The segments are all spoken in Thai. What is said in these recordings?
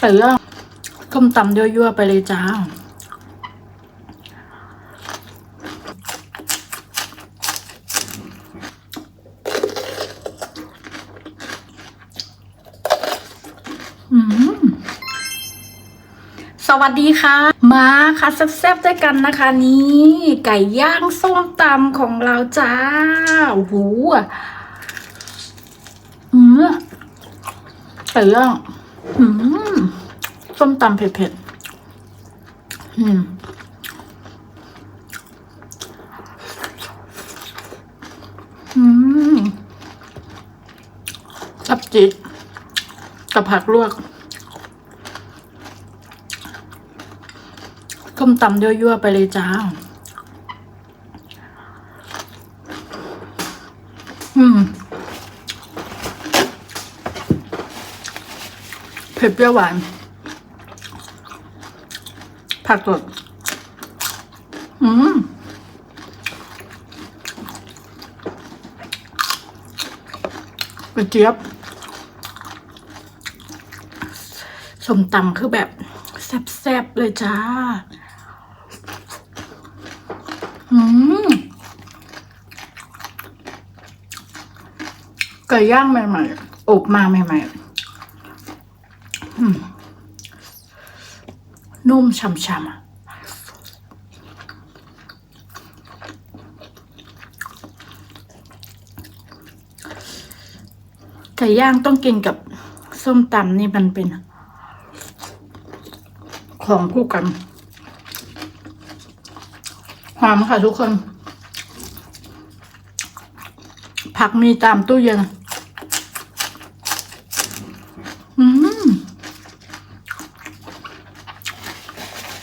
ไก่ย่างต้มตำยั่วๆไปเลยจ้า อืมสวัสดีค่ะ มาค่ะแซ่บๆด้วยกันนะคะนี่ไก่ย่างส้มตำของเราจ้าโอ้โหอืมไก่ย่างอืม ส้มตำเผ็ดๆ อืม อืมจับจิตกับผักลวกต้มตำยั่วๆ ไปเลยจ้า อืมเผ็ดเปรี้ยวหวาน ผักสดอืมกระเจี๊ยบส้มตำคือแบบแซ่บๆเลยจ้า อืมไก่ย่างใหม่ๆอบมาใหม่ๆอืม นุ่มช่ำๆอะไก่ย่างต้องกินกับส้มตำนี่มันเป็น ของคู่กัน หอมค่ะทุกคน ผักมีตามตู้เย็น อืม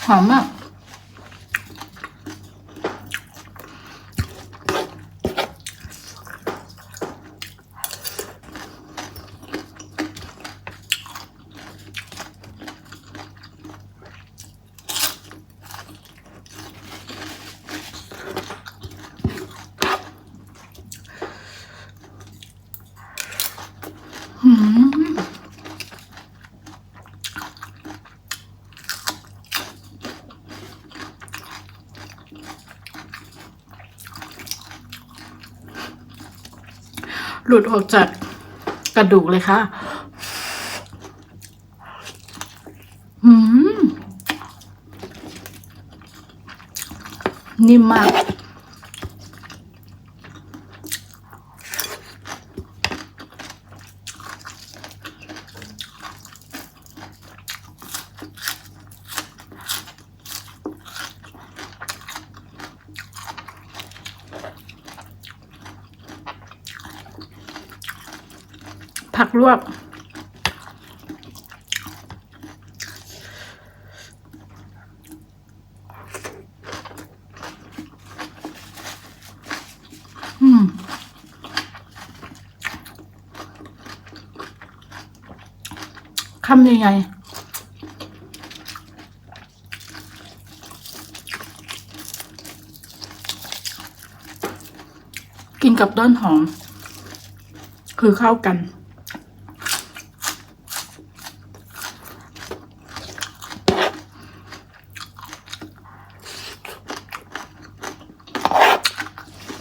หอ ลุดออกจากกระดูกเลยค่ะ อืม นิ่มมาก ผักลวก อืมคำยังไงกินกับต้นหอม คือเข้ากัน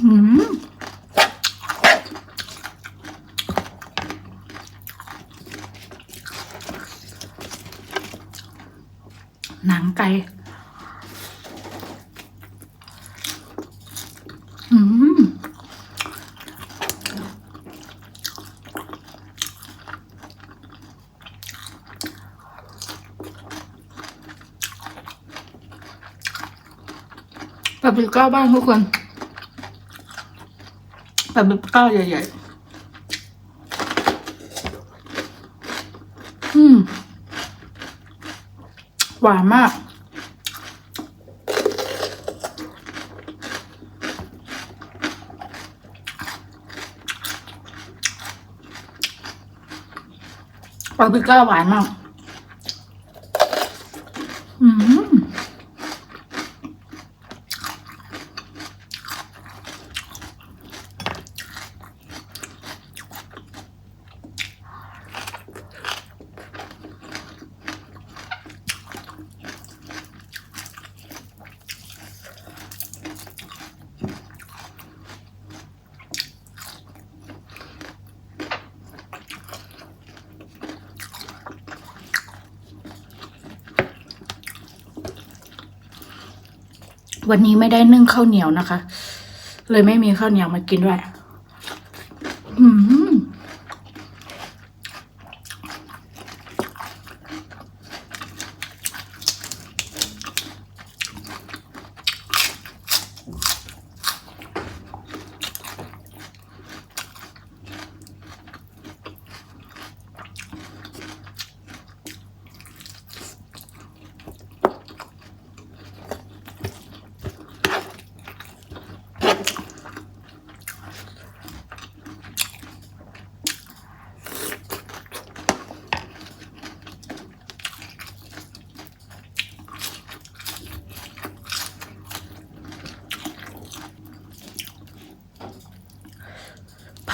อืม หนังไก่ อืมปลาบิก้าบ้างทุกคนปลาบิก้าใหญ่ๆ อืม หวานมาก ปลาบิก้าหวานมาก อืม อ วันนี้ไม่ได้นึ่งข้าวเหนียวนะคะ เลยไม่มีข้าวเหนียวมากินด้วย อืม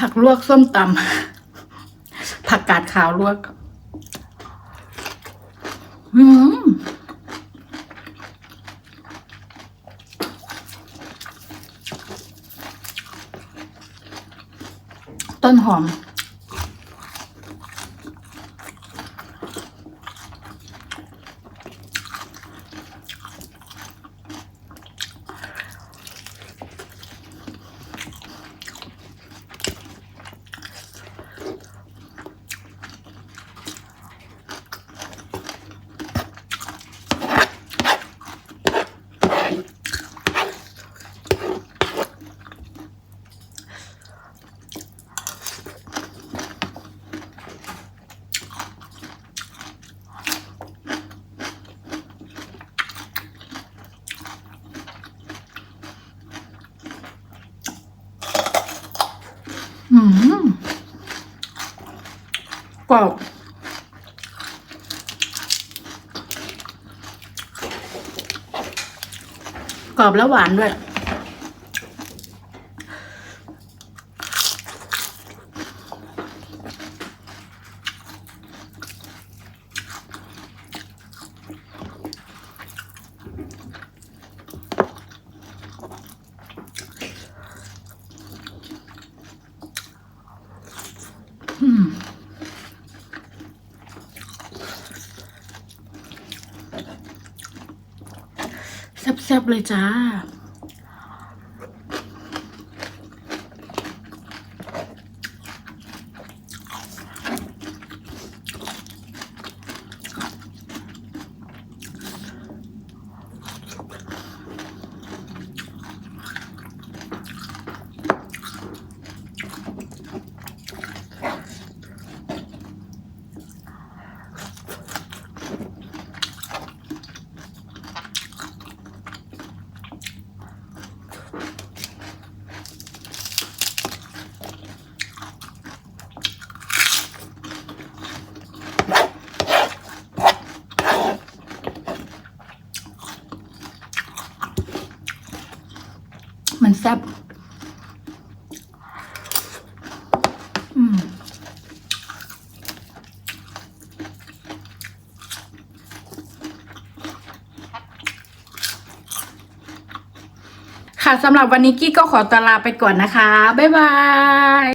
ผักลวกส้มตำผักกาดขาวลวกอืมต้นหอม อืม กรอบกรอบแล้วหวานด้วย แซ่บๆเลยจ้า ค่ะสำหรับวันนี้กี้ก็ขอตลาไปก่อนนะคะ บ๊ายบาย